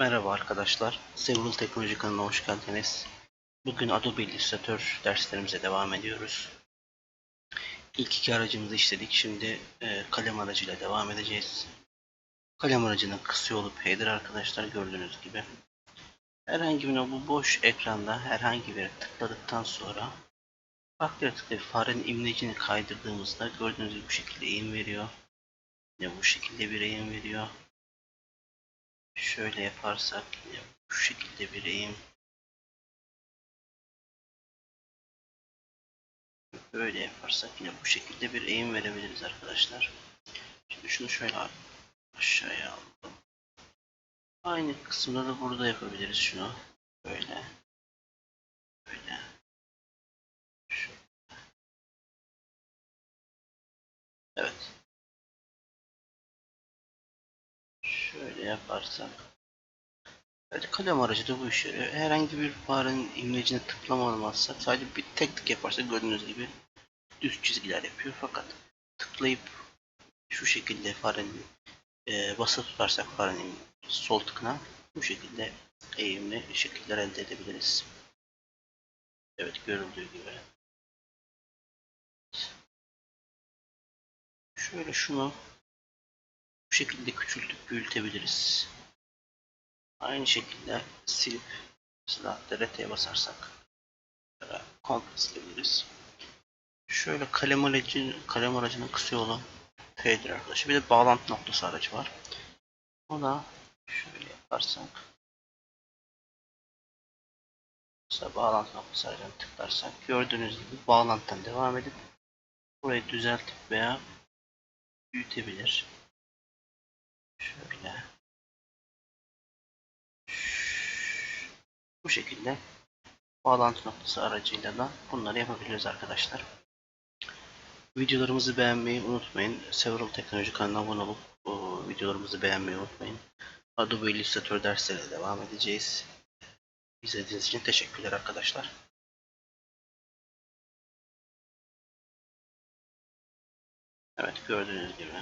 Merhaba arkadaşlar, Several Teknoloji kanalına hoş geldiniz. Bugün Adobe Illustrator derslerimize devam ediyoruz. İlk iki aracımızı işledik, şimdi e, kalem aracıyla devam edeceğiz. Kalem aracının kısa yolu Pader arkadaşlar gördüğünüz gibi. Herhangi bir bu boş ekranda herhangi bir tıkladıktan sonra farklı yaratıkta farenin imlecini kaydırdığımızda gördüğünüz gibi bu şekilde eğim veriyor. Yine bu şekilde bir eğim veriyor. Şöyle yaparsak şu şekilde bir eğim. Böyle yaparsak yine bu şekilde bir eğim verebiliriz arkadaşlar. Şimdi şunu şöyle aşağıya alalım. Aynı kısımda da burada yapabiliriz şunu. Böyle. Böyle. Şöyle. Evet. Şöyle yaparsak. Evet, kalem aracı da bu işe yarıyor. Herhangi bir farenin imlecine tıklamamazsak sadece bir tek tık yaparsak gördüğünüz gibi düz çizgiler yapıyor. Fakat tıklayıp şu şekilde farenin e, basılı tutarsak farenin sol tıkına bu şekilde eğimli şekiller elde edebiliriz. Evet görüldüğü gibi. Şöyle şunu bu şekilde küçültüp büyütebiliriz. Aynı şekilde silip mesela DRT'ye basarsak kontrol silebiliriz. Şöyle kalem aracı, kalem aracının kısa yolu F'dir arkadaşlar. Bir de bağlantı noktası aracı var. O da şöyle yaparsak mesela bağlantı noktası aracına tıklarsak gördüğünüz gibi bağlantıdan devam edip burayı düzeltip veya büyütebilir. Şöyle bu şekilde bağlantı noktası aracıyla da bunları yapabiliriz arkadaşlar. Videolarımızı beğenmeyi unutmayın. Several Teknoloji kanalına abone olup o videolarımızı beğenmeyi unutmayın. Adobe Illustrator dersleriyle devam edeceğiz. İzlediğiniz için teşekkürler arkadaşlar. Evet gördüğünüz gibi